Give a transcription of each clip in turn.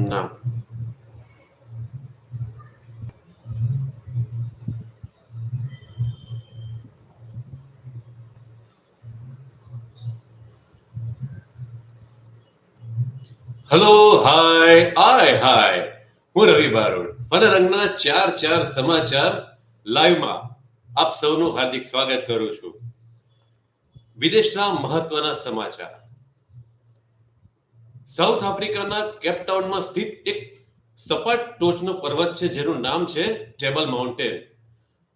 ના hello hi આય હાય હું રવિ Barod fun રંગના ચાર ચાર સમાચાર લાઈવમાં આપ સૌનું હાર્દિક સ્વાગત કરું છું. વિદેશના મહત્વના સમાચાર. સાઉથ આફ્રિકાના કેપટાઉનમાં સ્થિત એક સપાટ ટોચનો પર્વત છે, જેનું નામ છે ટેબલ માઉન્ટેન,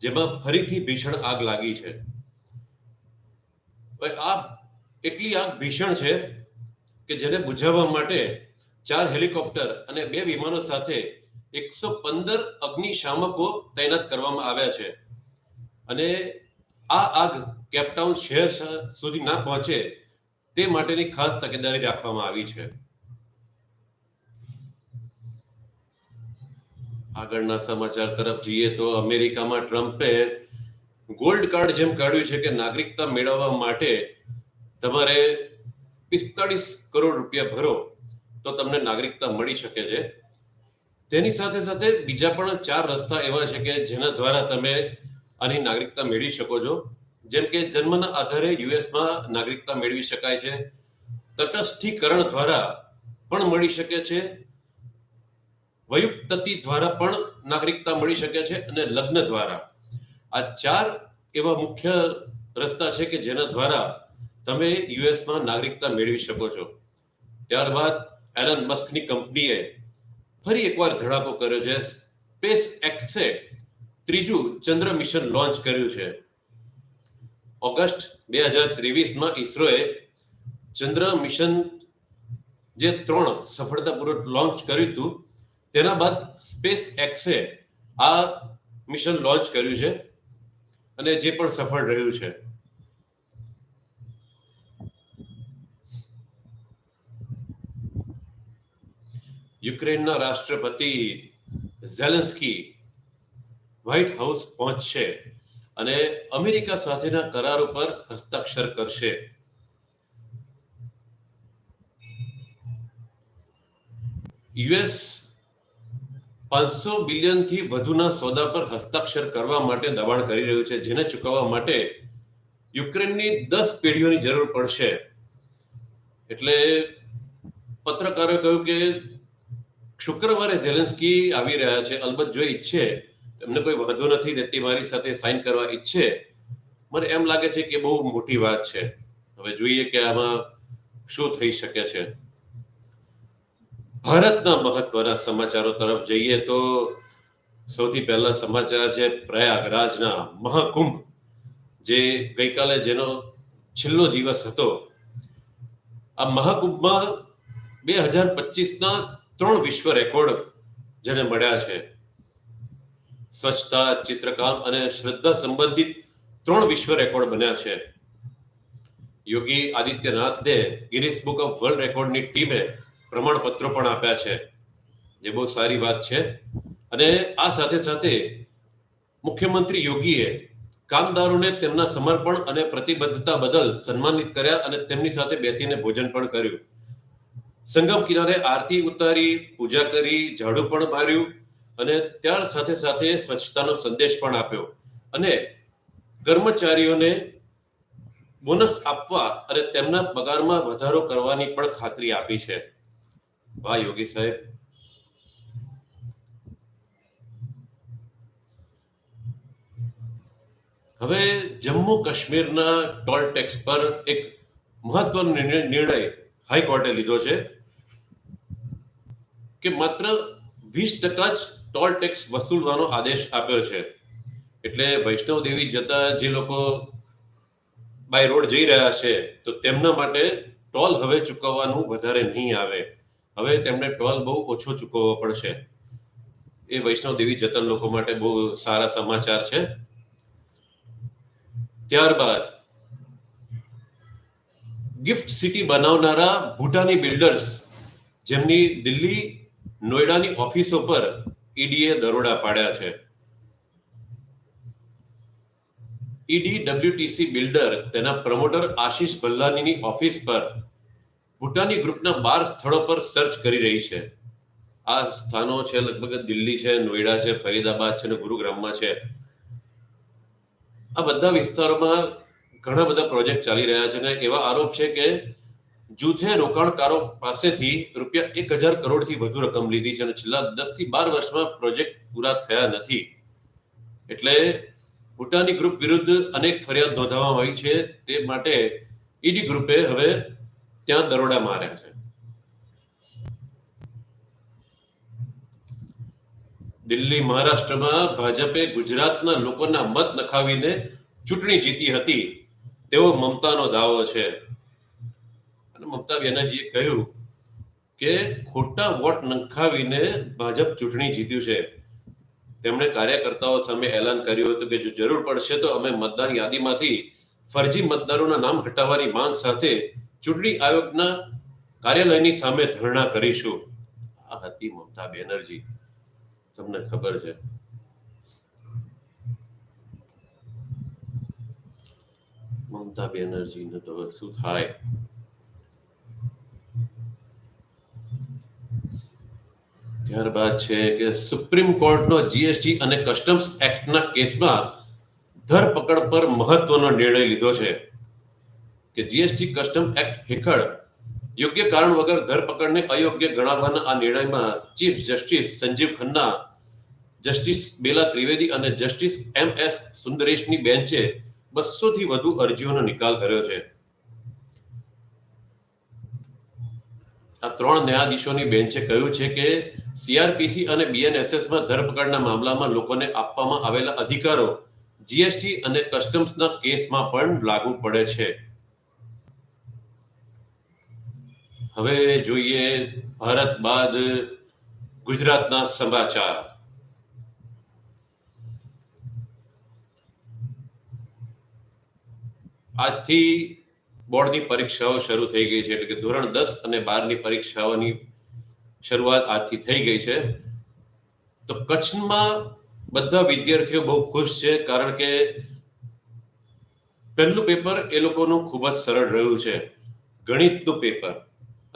જેમાં ફરીથી ભીષણ આગ લાગી છે. આ એટલી આગ ભીષણ છે કે જેને બુઝાવવા માટે ચાર હેલિકોપ્ટર અને બે વિમાનો સાથે એકસો પંદર અગ્નિશામકો તૈનાત કરવામાં આવ્યા છે. અને આ આગ કેપટાઉન શહેર સુધી ના પહોંચે તે માટેની ખાસ તકેદારી રાખવામાં આવી છે. આગળના સમાચાર તરફ જઈએ તો અમેરિકામાં ટ્રમ્પે ગોલ્ડ કાર્ડ જેમ કાઢ્યું છે કે નાગરિકતા મેળવવા માટે તમારે પિસ્તાળીસ કરોડ રૂપિયા ભરો તો તમને નાગરિકતા મળી શકે છે. તેની સાથે સાથે બીજા પણ ચાર રસ્તા એવા છે કે જેના દ્વારા તમે આની નાગરિકતા મેળવી શકો છો. જેમ કે જન્મના આધારે યુએસમાં નાગરિકતા મેળવી શકાય છે. તટસ્થીકરણ દ્વારા પણ મળી શકે છે. વયુક્તતિ દ્વારા પણ નાગરિકતા મળી શકે છે અને લગ્ન દ્વારા. આ ચાર એવા મુખ્ય રસ્તા છે કે જેના દ્વારા તમે યુએસમાં નાગરિકતા મેળવી શકો છો. ત્યારબાદ એલન મસ્કની કંપનીએ ફરી એકવાર ધડાકો કર્યો છે. સ્પેસ એક્સે ત્રીજું ચંદ્ર મિશન લોન્ચ કર્યું છે. ઓગસ્ટ બે હજાર ત્રેવીસમાં ઇસરોએ ચંદ્ર મિશન જે ત્રણ સફળતાપૂર્વક લોન્ચ કર્યું હતું તેના બાદ સ્પેસ એક્સે આ મિશન લોન્ચ કર્યું છે અને જે પણ સફળ રહ્યું છે. યુક્રેનના રાષ્ટ્રપતિ ઝેલેન્સ્કી વ્હાઇટ હાઉસ પહોંચશે અને અમેરિકા સાથેના કરાર ઉપર હસ્તાક્ષર કરશે. યુએસ પાંચસો બિલિયનથી વધુના સોદા પર હસ્તાક્ષર કરવા માટે દબાણ કરી રહ્યું છે, જેને ચૂકવવા માટે યુક્રેનની દસ પેઢીઓની જરૂર પડશે. એટલે પત્રકારોએ કહ્યું કે શુક્રવારે ઝેલેન્સ્કી આવી રહ્યા છે. અલબત્ત જો ઈચ્છે એમને કોઈ વાંધો નથી રહેતી મારી સાથે સાઇન કરવા ઈચ્છે, મને એમ લાગે છે કે બહુ મોટી વાત છે. હવે જોઈએ કે આમાં શું થઈ શકે છે. ભારતના મહત્વના સમાચારો તરફ જઈએ તો સૌથી પહેલા સમાચાર છે પ્રયાગરાજના મહાકુંભ, જે ગઈકાલે જેનો છેલ્લો દિવસ હતો. આ મહાકુંભમાં બે હજાર પચીસના ત્રણ વિશ્વ રેકોર્ડ જેને મળ્યા છે. સ્વચ્છતા, ચિત્રકામ અને શ્રદ્ધા સંબંધિત ત્રણ વિશ્વ રેકોર્ડ બન્યા છે. યોગી આદિત્યનાથને ગિનિસ બુક ઓફ વર્લ્ડ રેકોર્ડની ટીમે પ્રમાણપત્રો પણ આપ્યા છે. જે બહુ સારી વાત છે. અને આ સાથે સાથે મુખ્યમંત્રી યોગીએ કામદારોને તેમના સમર્પણ અને પ્રતિબદ્ધતા બદલ સન્માનિત કર્યા અને તેમની સાથે બેસીને ભોજન પણ કર્યું. સંગમ કિનારે આરતી ઉતારી, પૂજા કરી, ઝાડુ પણ માર્યું અને ત્યાર સાથે સાથે સ્વચ્છતાનો સંદેશ પણ આપ્યો. અને કર્મચારીઓને બોનસ આપવા અને તેમના પગારમાં વધારો કરવાની પણ ખાતરી આપી છે. વાહ યોગી સાહેબ. હવે જમ્મુ કાશ્મીરના ટોલ ટેક્સ પર એક મહત્વનો નિર્ણય હાઈકોર્ટે લીધો છે કે માત્ર વીસ ટકા જ ટોલ ટેક્સ વસૂલવાનો આદેશ આપ્યો છે. એટલે વૈષ્ણવ દેવી જતા જે લોકો બાય રોડ જઈ રહ્યા છે, તો તેમના માટે ટોલ હવે ચૂકવવાનું વધારે નહીં આવે. હવે તેમને ટોલ બહુ ઓછો ચૂકવવો પડશે. એ વૈષ્ણવ દેવી જતન લોકો માટે બહુ સારા સમાચાર છે. ત્યારબાદ, ગિફ્ટ સિટી બનાવનારા ભૂટાની બિલ્ડર્સ જેમની દિલ્હી નોઈડાની ઓફિસો પર ઈડીએ દરોડા પાડ્યા છે. ઈડી ડબ્લ્યુટીસી બિલ્ડર તેના પ્રમોટર આશીષ ભલ્લાનીની ઓફિસ પર ભૂટાની ગ્રુપના બાર સ્થળો પર સર્ચ કરી રહી છે. આ સ્થાનો છે લગભગ દિલ્હી છે, નોઈડા છે, ફરીદાબાદ છે અને ગુરુગ્રામમાં છે. આ બધા વિસ્તારોમાં ઘણા બધા પ્રોજેક્ટ ચાલી રહ્યા છે અને એવા આરોપ છે કે જૂથે રોકાણકારો પાસેથી રૂપિયા એક હજાર કરોડથી વધુ રકમ લીધી છે અને છેલ્લા દસથી બાર વર્ષમાં પ્રોજેક્ટ પૂરા થયા નથી. એટલે ભૂટાની ગ્રુપ વિરુદ્ધ અનેક ફરિયાદ નોંધાવવામાં આવી છે. તે માટે ઈડી ગ્રુપે હવે ત્યાં દરોડા મારે છે. દિલ્હી મહારાષ્ટ્રમાં ભાજપે ગુજરાતના લોકોના મત નખાવીને ચૂંટણી જીતી હતી. તેવો મમતાનો દાવો છે. અને મમતા બેનર્જીએ કહ્યું કે ખોટા વોટ નખાવીને ભાજપ ચૂંટણી જીત્યું છે. તેમણે કાર્યકર્તાઓ સામે એલાન કર્યું હતું કે જો જરૂર પડશે તો અમે મતદાર યાદીમાંથી ફરજી મતદારોના નામ હટાવવાની માંગ સાથે ચૂંટણી આયોગના કાર્યાલયની સામે ધરણા કરીશું. આ હતી મમતા બેનર્જી. તમને ખબર છે. મમતા બેનર્જીને તો શું થાય? ત્યારબાદ છે કે સુપ્રીમ કોર્ટનો જીએસટી અને કસ્ટમ્સ એક્ટના કેસમાં ધરપકડ પર મહત્વનો નિર્ણય લીધો છે. કે જીએસટી કસ્ટમ એક્ટ હેઠળ યોગ્ય કારણ વગર ધરપકડને અયોગ્ય ગણાવવાના આ નિર્ણયમાં chief justice Sanjiv Khanna justice Bela Trivedi અને જસ્ટિસ એમ એસ સુંદરેશની બેન્ચે બસોથી વધુ અરજીઓનો નિકાલ કર્યો છે. આ ત્રણ ન્યાયાધીશોની બેન્ચે કહ્યું છે કે સીઆરપીસી અને બીએનએસએસમાં ધરપકડના મામલામાં લોકોને આપવામાં આવેલા અધિકારો જીએસટી અને કસ્ટમ્સના કેસમાં પણ લાગુ પડે છે. હવે જોઈએ ભારત બાદ ગુજરાતના સમાચાર. આજથી બોર્ડની પરીક્ષાઓ શરૂ થઈ ગઈ છે, એટલે કે ધોરણ દસ અને બારની પરીક્ષાઓની શરૂઆત આજથી થઈ ગઈ છે. તો કચ્છમાં બધા વિદ્યાર્થીઓ બહુ ખુશ છે, કારણ કે પહેલું પેપર એ લોકોનું ખૂબ જ સરળ રહ્યું છે. ગણિતનું પેપર.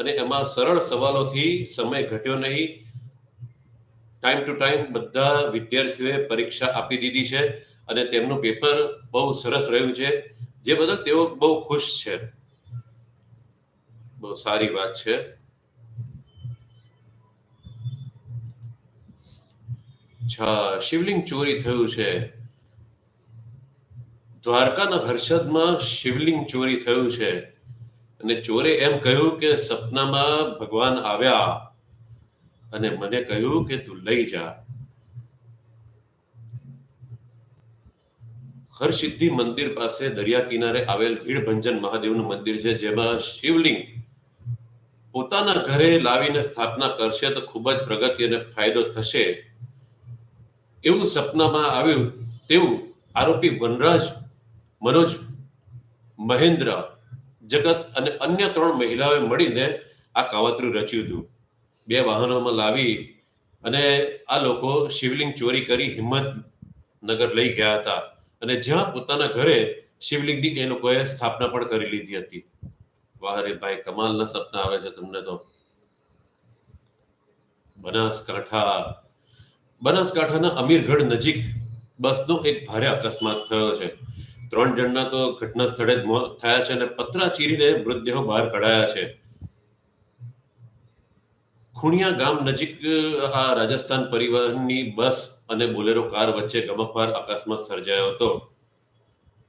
અને એમાં સરળ સવાલોથી સમય ઘટ્યો નહીં. ટાઈમ ટુ ટાઈમ બધા વિદ્યાર્થીઓએ પરીક્ષા આપી દીધી છે અને તેમનું પેપર બહુ સરસ રહ્યું છે. જે બદલ તેઓ બહુ ખુશ છે. બહુ સારી વાત છે. શિવલિંગ ચોરી થયું છે. દ્વારકાના હર્ષદમાં શિવલિંગ ચોરી થયું છે. અને ચોરે એમ કહ્યું કે સપનામાં ભગવાન આવ્યા અને મને કહ્યું કે તું લઈ જા. હરસિદ્ધિ મંદિર પાસે દરિયા કિનારે આવેલ ભીડભંજન મહાદેવનું મંદિર છે, જેમાં શિવલિંગ પોતાના ઘરે લાવીને સ્થાપના કરશે તો ખૂબ જ પ્રગતિ અને ફાયદો થશે એવું સપનામાં આવ્યું. તેવું આરોપી વનરાજ મનોજ મહેન્દ્ર જગત અને અન્ય ત્રણ મહિલાઓએ મળીને આ કાવતરું રચ્યું હતું. બે વાહનોમાં લાવી અને આ લોકો શિવલિંગ ચોરી કરી હિંમતનગર લઈ ગયા હતા. અને જ્યાં પોતાના ઘરે શિવલિંગની એ લોકોએ સ્થાપના પણ કરી લીધી હતી. વાહ ભાઈ, કમાલના સપના આવે છે તમને તો. બનાસકાંઠા. બનાસકાંઠાના અમીરગઢ નજીક બસનો એક ભારે અકસ્માત થયો છે. ત્રણ જણના તો ઘટના સ્થળે જ મોત થયા છે અને પતરા ચીરીને મૃતદેહો બહાર કઢાયા છે. ખુણિયા ગામ નજીક આ રાજસ્થાન પરિવહનની બસ અને બોલેરો કાર વચ્ચે ગમખવાર અકસ્માત સર્જાયો હતો,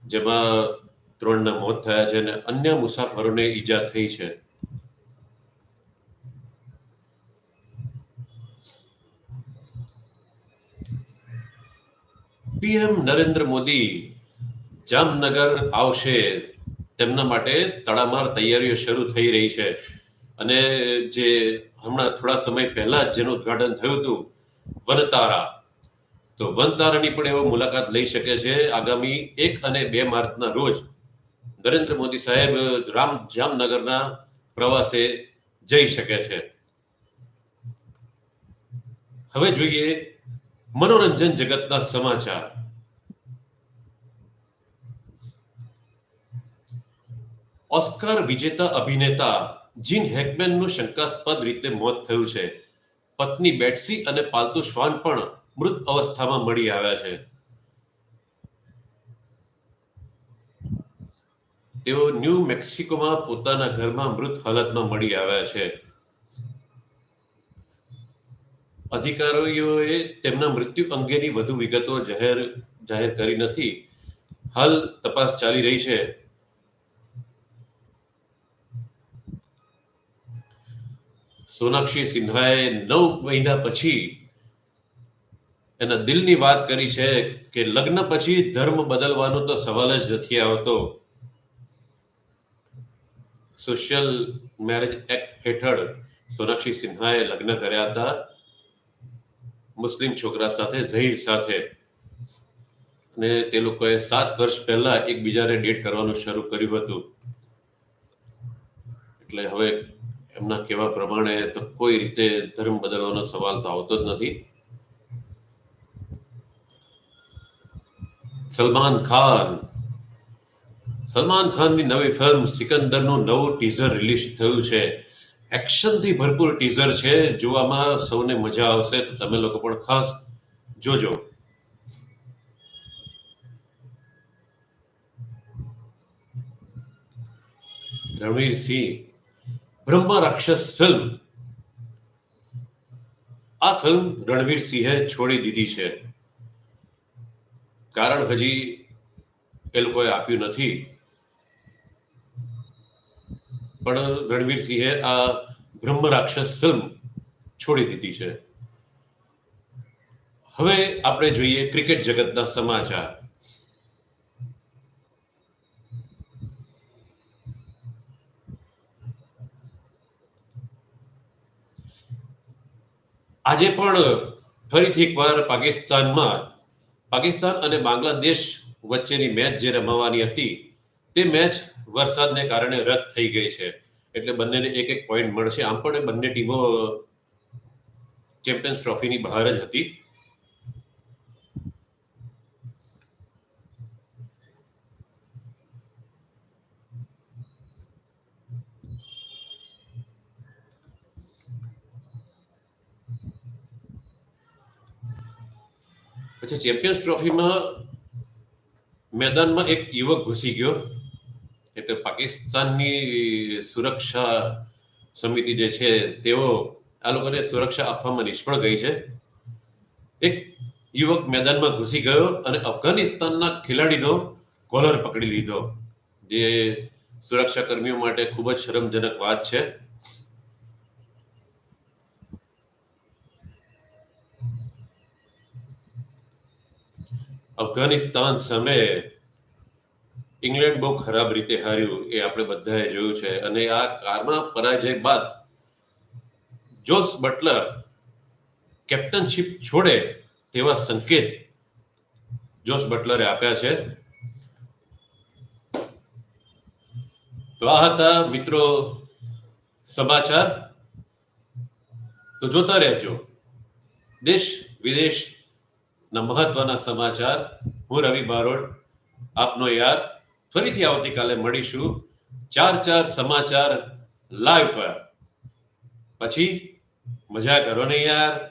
જેમાં ત્રણના મોત થયા છે અને અન્ય મુસાફરોને ઈજા થઈ છે. પીએમ નરેન્દ્ર મોદી જામનગર આવશે તેમના માટે તડામાર તૈયારીઓ શરૂ થઈ રહી છે. અને જે હમણાં થોડા સમય પહેલા જ જેનું ઉદઘાટન થયું હતું, વનતારા. તો વનતારાની પણ એવો મુલાકાત લઈ શકે છે આગામી એક અને બે માર્ચના રોજ. નરેન્દ્ર મોદી સાહેબ રામ જામનગરના પ્રવાસે જઈ શકે છે. હવે જોઈએ મનોરંજન જગતના સમાચાર. ઓસ્કાર વિજેતા અભિનેતા જીન હેકમેનનું શંકાસ્પદ રીતે મોત થયું છે. પત્ની બેટસી અને પાલતુ શ્વાન પણ મૃત અવસ્થામાં મળી આવ્યા છે. તેઓ ન્યૂ મેક્સિકોમાં પોતાના ઘરમાં મૃત હાલતમાં મળી આવ્યા છે. અધિકારીઓએ તેમના મૃત્યુ અંગેની વધુ વિગતો જાહેર જાહેર કરી નથી. હાલ તપાસ ચાલી રહી છે. સોનાક્ષી સિન્હાએ નવ મહિના પછી એના દિલની વાત કરી છે કે લગ્ન પછી ધર્મ બદલવાનો તો સવાલ જ નથી આવતો. સોશિયલ મેરેજ એક્ટ હેઠળ સોનાક્ષી સિન્હાએ લગ્ન કર્યા હતા. મુસ્લિમ છોકરા સાથે, ઝહીર સાથે. અને તે લોકોએ સાત વર્ષ પહેલા એકબીજાને ડેટ કરવાનું શરૂ કર્યું હતું. એટલે હવે એમના કહેવા પ્રમાણે તો કોઈ રીતે ધર્મ બદલવાનો સવાલ તો આવતો જ નથી. સલમાન ખાન. સલમાન ખાનની નવી ફિલ્મ સિકંદરનું નવું ટીઝર રિલીઝ થયું છે. એક્શનથી ભરપૂર ટીઝર છે. જોવામાં સૌને મજા આવશે તો તમે લોકો પણ ખાસ જોજો. રણવીર સિંહ બ્રહ્મ રાક્ષસ ફિલ્મ આ ફિલ્મ રણવીર સિંહે છોડી દીધી છે કારણ હજી એ લોકોએ આપ્યું નથી પણ રણવીર સિંહે આ બ્રહ્મ રાક્ષસ ફિલ્મ છોડી દીધી છે હવે આપણે જોઈએ ક્રિકેટ જગતના સમાચાર આજે પણ ફરીથી એકવાર પાકિસ્તાનમાં પાકિસ્તાન અને બાંગ્લાદેશ વચ્ચેની મેચ જે રમવાની હતી, તે મેચ વરસાદને કારણે રદ થઈ ગઈ છે. એટલે બંનેને એક એક પોઈન્ટ મળશે. આમ પણ બંને ટીમો ચેમ્પિયન્સ ટ્રોફીની બહાર જ હતી. પછી ચેમ્પિયન્સ ટ્રોફીમાં મેદાનમાં એક યુવક ઘૂસી ગયો. એટલે પાકિસ્તાનની સુરક્ષા સમિતિ જે છે, તેઓ આ લોકોને સુરક્ષા આપવામાં નિષ્ફળ ગઈ છે. એક યુવક મેદાનમાં ઘૂસી ગયો અને અફઘાનિસ્તાનના ખેલાડીનો કોલર પકડી લીધો. જે સુરક્ષા કર્મીઓ માટે ખૂબ જ શરમજનક વાત છે. અફઘાનિસ્તાન સામે ઇંગ્લેન્ડ બહુ ખરાબ રીતે હાર્યું એ આપણે બધાએ જોયું છે. અને આ કારમાં પરાજય બાદ જોસ બટલર કેપ્ટનશીપ છોડે તેવા સંકેત જોસ બટલરે આપ્યા છે. તો આ હતા મિત્રો સમાચાર. તો જોતા રહેજો. દેશ વિદેશના મહત્વના સમાચાર. હું રવિ બારોડ આપનો યાર. ફરીથી આવતીકાલે મળીશું ચાર ચાર સમાચાર લાઈવ પર. પછી મજા કરો ને યાર.